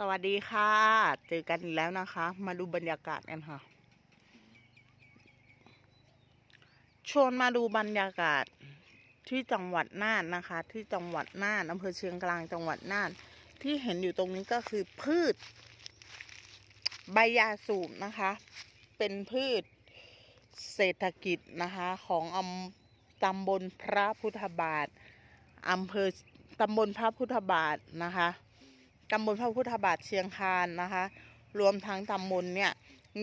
สวัสดีค่ะ เจอกันอีกแล้วนะคะ มาดูบรรยากาศกันค่ะ ชวนมาดูบรรยากาศที่จังหวัดน่านนะคะ ที่จังหวัดน่านอำเภอเชียงกลางจังหวัดน่าน ที่เห็นอยู่ตรงนี้ก็คือพืช ใบยาสูบนะคะ เป็นพืชเศรษฐกิจนะคะของอำตำบลพระพุทธบาทอำเภอตำบลพระพุทธบาทนะคะ ตำบลพระพุทธบาทเชียงคานนะคะ รวมทั้งตำบลเนี่ย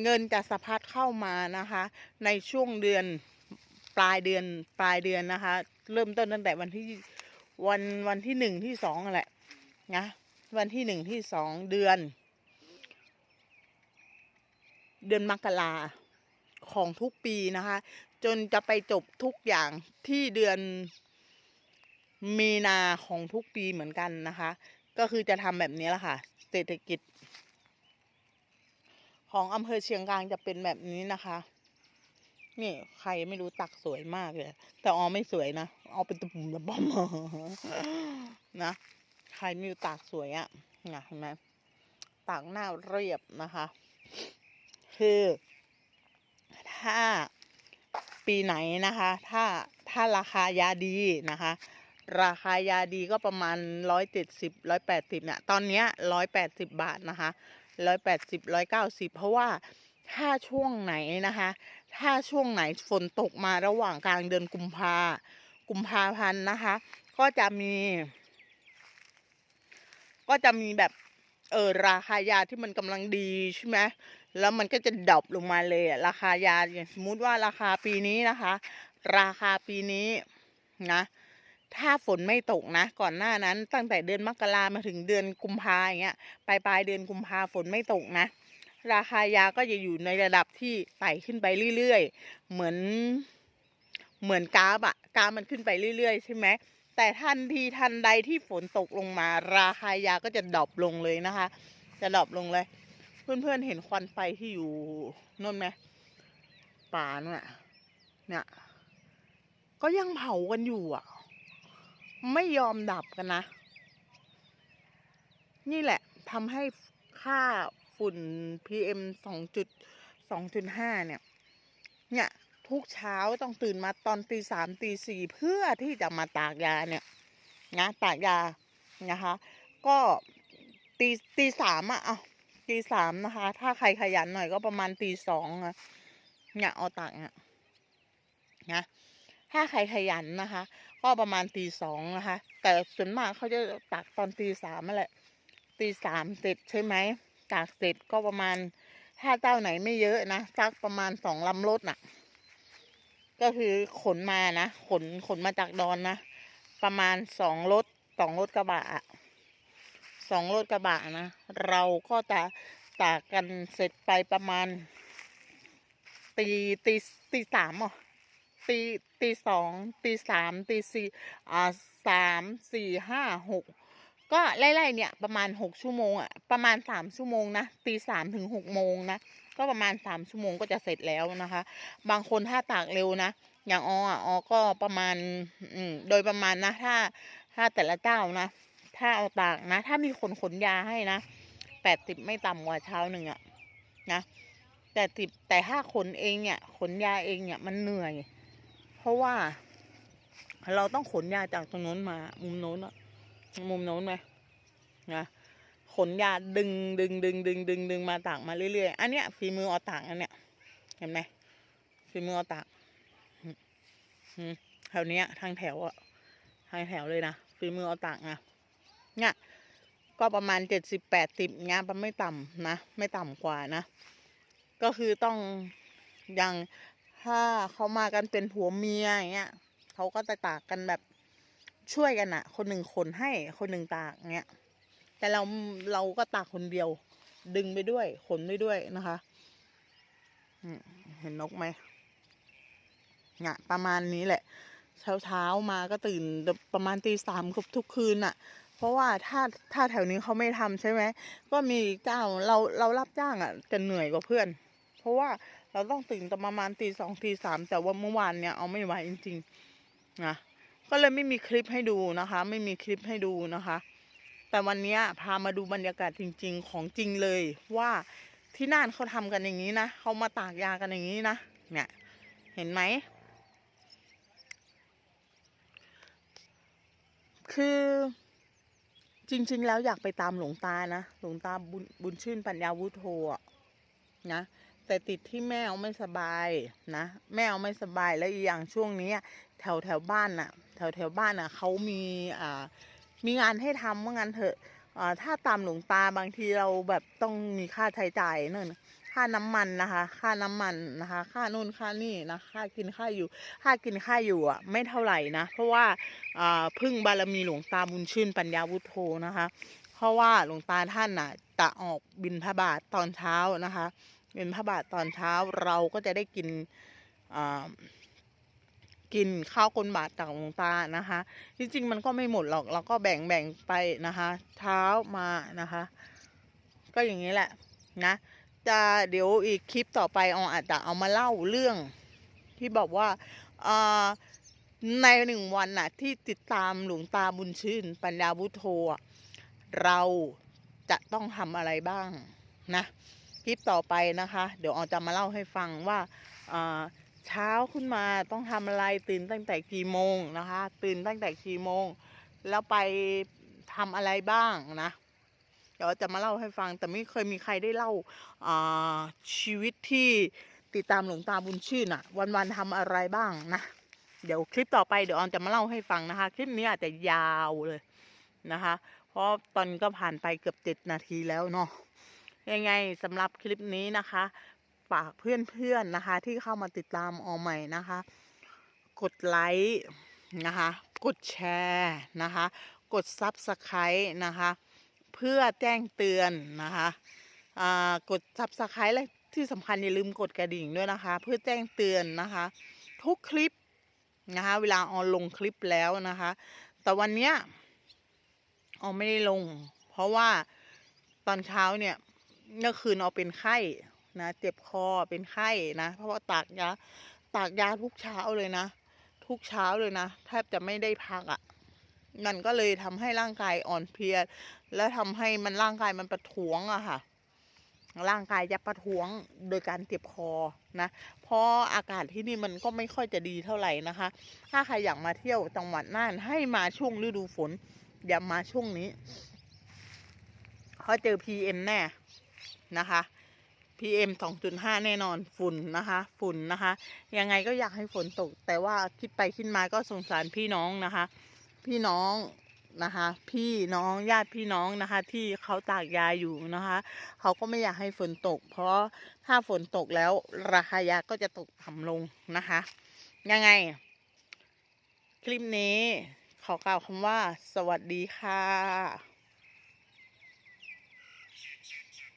เงินจะสะพัดเข้ามานะคะ ในช่วงเดือนปลายเดือนปลายเดือนนะคะ เริ่มต้นตั้งแต่วันที่วันวันที่หนึ่งที่สองนั่นแหละนะวันที่หนึ่งที่สองเดือน เดือนมกราของทุกปีนะคะ จนจะไปจบทุกอย่างที่เดือนมีนาของทุกปีเหมือนกันนะคะ ก็คือจะทำแบบนี้แหละค่ะ เศรษฐกิจ ของอำเภอเชียงกลางจะเป็นแบบนี้นะคะ นี่ใครไม่รู้ตักสวยมากเลย แต่ออไม่สวยนะเอาเป็นตะปุ่มตะป้อมนะใครไม่รู้ตักสวยอะ่ะนะเห็นไหมตักหน้าเรียบนะคะ คือ ถ้าปีไหนนะคะ ถ้าถ้าราคายาดีนะคะ ราคายาดีก็ประมาณร้อยเจ็ดสิบร้อยแปดสิบเนี่ย ตอนเนี้ยร้อยแปดสิบบาทนะคะร้อยแปดสิบร้อยเก้าสิบเพราะว่าถ้าช่วงไหนนะคะ ถ้าช่วงไหนฝนตกมาระหว่างกลางเดือนกุมภากุมภาพันธ์นะคะ ก็จะมี ก็จะมีแบบเออราคายาที่มันกำลังดีใช่ไหมแล้วมันก็จะดรอปลงมาเลยอะราคายาอย่างสมมติว่าราคาปีนี้นะคะ ราคาปีนี้นะ ถ้าฝนไม่ตกนะ ก่อนหน้านั้น ตั้งแต่เดือนมกรามาถึงเดือนกุมภาอย่างเงี้ยปลายปลายเดือนกุมภาฝนไม่ตกนะ ราคายาก็จะอยู่ในระดับที่ไต่ขึ้นไปเรื่อยๆ เหมือน เหมือนกราฟอะกราฟมันขึ้นไปเรื่อยๆ ใช่ไหมแต่ทันทีทันใดที่ฝนตกลงมา ราคายาก็จะดรอปลงเลยนะคะ จะดรอปลงเลย เพื่อนๆเห็นควันไฟที่อยู่นั่นไหมป่าเนี่ยเนี่ยก็ยังเผากันอยู่อะ ไม่ยอมดับกันนะ นี่แหละทำให้ค่าฝุ่น PM สองจุดสองจุดห้าเนี่ย เนี่ย ทุกเช้าต้องตื่นมาตอนตีสามตีสี่เพื่อที่จะมาตากยาเนี่ยนะตากยานะคะ ก็ตีตีสามอะอะตีสามนะคะ ถ้าใครขยันหน่อยก็ประมาณตีสองอะเนี่ยเอาตากเนี่ยนะ ถ้าใครขยันนะคะ ก็ประมาณตีสองนะคะ แต่ส่วนมากเขาจะตักตอนตีสามแหละ ตีสามเสร็จใช่ไหมตากเสร็จก็ประมาณถ้าเจ้าไหนไม่เยอะนะสักประมาณสองลำรถน่ะ ก็คือขนมานะขนขนมาจากดอนนะประมาณสองรถสองรถกระบะอะสองรถกระบะนะเราก็จะตากกันเสร็จไปประมาณตีตีตีสามอะ ตีตีสองตีสามตีสี่อ่าสามสี่ห้าหกก็ไล่ๆเนี่ยประมาณหกชั่วโมงอะประมาณสามชั่วโมงนะตีสามถึงหกโมงนะก็ประมาณสามชั่วโมงก็จะเสร็จแล้วนะคะ บางคนถ้าตากเร็วนะอย่างออะออก็ประมาณอืมโดยประมาณนะถ้าถ้าแต่ละเจ้านะถ้าเอาตากนะ ถ้ามีคนขนยาให้นะแปดสิบไม่ต่ำกว่าเช้าหนึ่งอะนะแต่ติดแต่ถ้าขนเองเนี่ยขนยาเองเนี่ยมันเหนื่อย เพราะว่า เราต้องขนยาจากตรงโน้นมา มุมโน้นอะมุมโน้นไหมนะขนยาดึงดึงดึงดึงดึงดึงมาตากมาเรื่อยๆ อันเนี้ยฝีมือเอาตากอันเนี้ยเห็นไหมฝีมือเอาตากแถวเนี้ย ทางแถวอะทางแถวเลยนะฝีมือเอาตากนะเนี่ยก็ประมาณเจ็ดสิบแปดสิบเงี้ยไม่ต่ำนะ ไม่ต่ำกว่านะ ก็คือต้องย่าง ถ้าเขามากันเป็นผัวเมียอย่างเงี้ยเขาก็จะตากกันแบบช่วยกันอะคนหนึ่งขนให้คนหนึ่งตากเงี้ยแต่เราเราก็ตากคนเดียว ดึงไปด้วยขนไปด้วยนะคะเห็นนกไหมเนี่ยประมาณนี้แหละ เช้าเช้ามาก็ตื่นประมาณตีสามเกือบทุกคืนน่ะเพราะว่าถ้าถ้าแถวนี้เขาไม่ทำใช่ไหมก็มีเจ้าเราเรารับจ้างอะจะเหนื่อยกว่าเพื่อน เพราะว่า เราต้องตื่นตประมาณตีสองตีสามแต่ว่าเมื่อวานเนี่ยเอาไม่ไหวจริงๆนะก็เลยไม่มีคลิปให้ดูนะคะ ไม่มีคลิปให้ดูนะคะ แต่วันนี้พามาดูบรรยากาศจริง ๆ ของจริงเลยว่าที่น่านเขาทำกันอย่างนี้นะเขามาตากยากันอย่างนี้นะเนี่ย เห็นไหมคือจริง ๆ แล้วอยากไปตามหลวงตานะหลวงตาบุญบุญชื่นปัญญาวุฒโธอะนะ แต่ติดที่แม่เอาไม่สบายนะแม่เอาไม่สบายแล้วอีกอย่างช่วงนี้แถวแถวบ้านน่ะ แถวแถวบ้านน่ะเขามีอ่ามีงานให้ทำว่างั้นเถอะอ่าถ้าตามหลวงตาบางทีเราแบบต้องมีค่าใช้จ่ายนั่นค่าน้ำมันนะคะ ค่าน้ำมันนะคะ ค่านู่นค่านี่นะ ค่ากินค่าอยู่ ค่ากินค่าอยู่อะไม่เท่าไหร่นะ เพราะว่าอ่าพึ่งบารมีหลวงตาบุญชื่นปัญญาวุฒโธนะคะ เพราะว่าหลวงตาท่านน่ะจะออกบินพระบาทตอนเช้านะคะ บินพระบาทตอนเช้าเราก็จะได้กินกินข้าวกลบาทจากหลวงตานะคะ จริงๆมันก็ไม่หมดหรอกเราก็แบ่งแบ่งไปนะคะ เช้ามานะคะ ก็อย่างนี้แหละนะจะเดี๋ยวอีกคลิปต่อไปอออาจจะเอามาเล่าเรื่อง ที่บอกว่าในหนึ่งวันน่ะ ที่ติดตามหลวงตาบุญชื่น ปัญญาวุโธเราจะต้องทำอะไรบ้างนะ คลิปต่อไปนะคะ เดี๋ยวออจะมาเล่าให้ฟังว่าเช้าขึ้นมาต้องทำอะไรตื่นตั้งแต่กี่โมงนะคะ ตื่นตั้งแต่กี่โมง แล้วไปทำอะไรบ้างนะ เดี๋ยวจะมาเล่าให้ฟัง แต่ไม่เคยมีใครได้เล่าชีวิตที่ติดตามหลวงตาบุญชื่นอะวันๆทำอะไรบ้างนะ เดี๋ยวคลิปต่อไปเดี๋ยวออนจะมาเล่าให้ฟังนะคะ คลิปนี้อาจจะยาวเลยนะคะ เพราะตอนนี้ก็ผ่านไปเกือบเจ็ดนาทีแล้วเนาะ ยังไงสำหรับคลิปนี้นะคะ ฝากเพื่อนๆนะคะ ที่เข้ามาติดตามออใหม่นะคะ กดไลค์นะคะ กดแชร์นะคะ กดซับสไครต์นะคะ เพื่อแจ้งเตือนนะคะอ่ากดซับสไครต์และที่สำคัญอย่าลืมกดกระดิ่งด้วยนะคะ เพื่อแจ้งเตือนนะคะ ทุกคลิปนะคะเวลาออนลงคลิปแล้วนะคะ แต่วันเนี้ยออนไม่ได้ลง เพราะว่าตอนเช้าเนี่ย เมื่อคืนออเป็นไข้นะเจ็บคอเป็นไข้นะ เพราะว่าตากยาตากยาทุกเช้าเลยนะ ทุกเช้าเลยนะแทบจะไม่ได้พักอะ่ะมันก็เลยทำให้ร่างกายอ่อนเพลีย และทำให้มันร่างกายมันประท้วงอะค่ะ ร่างกายจะประท้วงโดยการเจ็บคอนะ เพราะอากาศที่นี่มันก็ไม่ค่อยจะดีเท่าไหร่นะคะ ถ้าใครอยากมาเที่ยวจังหวัดน่านให้มาช่วงฤดูฝน อย่ามาช่วงนี้เพราะเจอ PM แน่ นะคะ PM 2.5 แน่นอนฝุ่นนะคะ ฝุ่นนะคะ ยังไงก็อยากให้ฝนตก แต่ว่าคิดไปคิดมาก็สงสารพี่น้องนะคะ พี่น้องนะคะ พี่น้องญาติพี่น้องนะคะ ที่เขาตากยาอยู่นะคะ เขาก็ไม่อยากให้ฝนตก เพราะถ้าฝนตกแล้วราคายาก็จะตกต่ำลงนะคะ ยังไง คลิปนี้ขอกล่าวคำว่า สวัสดีค่ะ